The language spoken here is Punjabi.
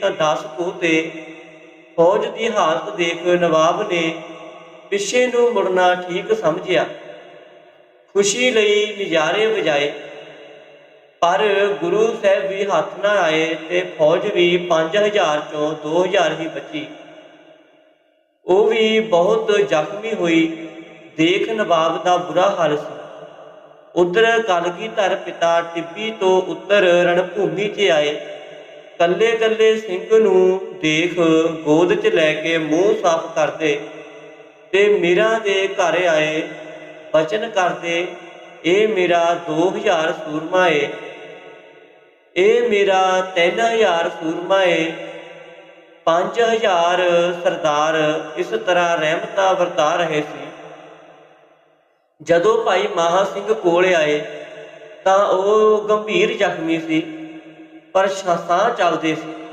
ਤਾਂ 10 ਕੋ ਤੇ। ਫੌਜ ਦੀ ਹਾਲਤ ਦੇਖ ਨਵਾਬ ਨੇ ਪਿੱਛੇ ਨੂੰ ਮੁੜਨਾ ਠੀਕ ਸਮਝਿਆ। ਖੁਸ਼ੀ ਲਈ ਨਜ਼ਾਰੇ ਵਜਾਏ। ਪਰ ਗੁਰੂ ਸਾਹਿਬ ਵੀ ਹੱਥ ਨਾ ਆਏ ਤੇ ਫੌਜ ਵੀ 5000 ਚੋਂ 2000 ਹੀ ਬਚੀ। ਉਹ ਵੀ ਬਹੁਤ ਜ਼ਖਮੀ ਹੋਈ। ਦੇਖ ਨਵਾਬ ਦਾ ਬੁਰਾ ਹਾਲ ਸੀ। ਉਧਰ ਕਲਗੀਧਰ ਪਿਤਾ ਟਿੱਬੀ ਤੋਂ ਉੱਤਰ ਰਣਭੂਮੀ 'ਚ ਆਏ। ਕੱਲੇ ਕੱਲੇ ਸਿੰਘ ਨੂੰ ਦੇਖ ਗੋਦ 'ਚ ਲੈ ਕੇ ਮੂੰਹ ਸਾਫ਼ ਕਰਦੇ ਤੇ ਮੀਰਾ ਦੇ ਘਰ ਆਏ, ਬਚਨ ਕਰਦੇ, ਇਹ ਮੇਰਾ 2000 ਸੂਰਮਾ ਏ, ਇਹ ਮੇਰਾ 3000 ਸੂਰਮਾ ਏ 5000 ਸਰਦਾਰ ਇਸ ਤਰ੍ਹਾਂ ਰਹਿਮਤਾ ਵਰਤਾ ਰਹੇ ਸੀ। ਜਦੋਂ ਭਾਈ ਮਹਾ ਸਿੰਘ ਕੋਲ ਆਏ ਤਾਂ ਉਹ ਗੰਭੀਰ ਜ਼ਖਮੀ ਸੀ। ਪਰ ਸਾਹ ਚੱਲਦੇ ਸੀ।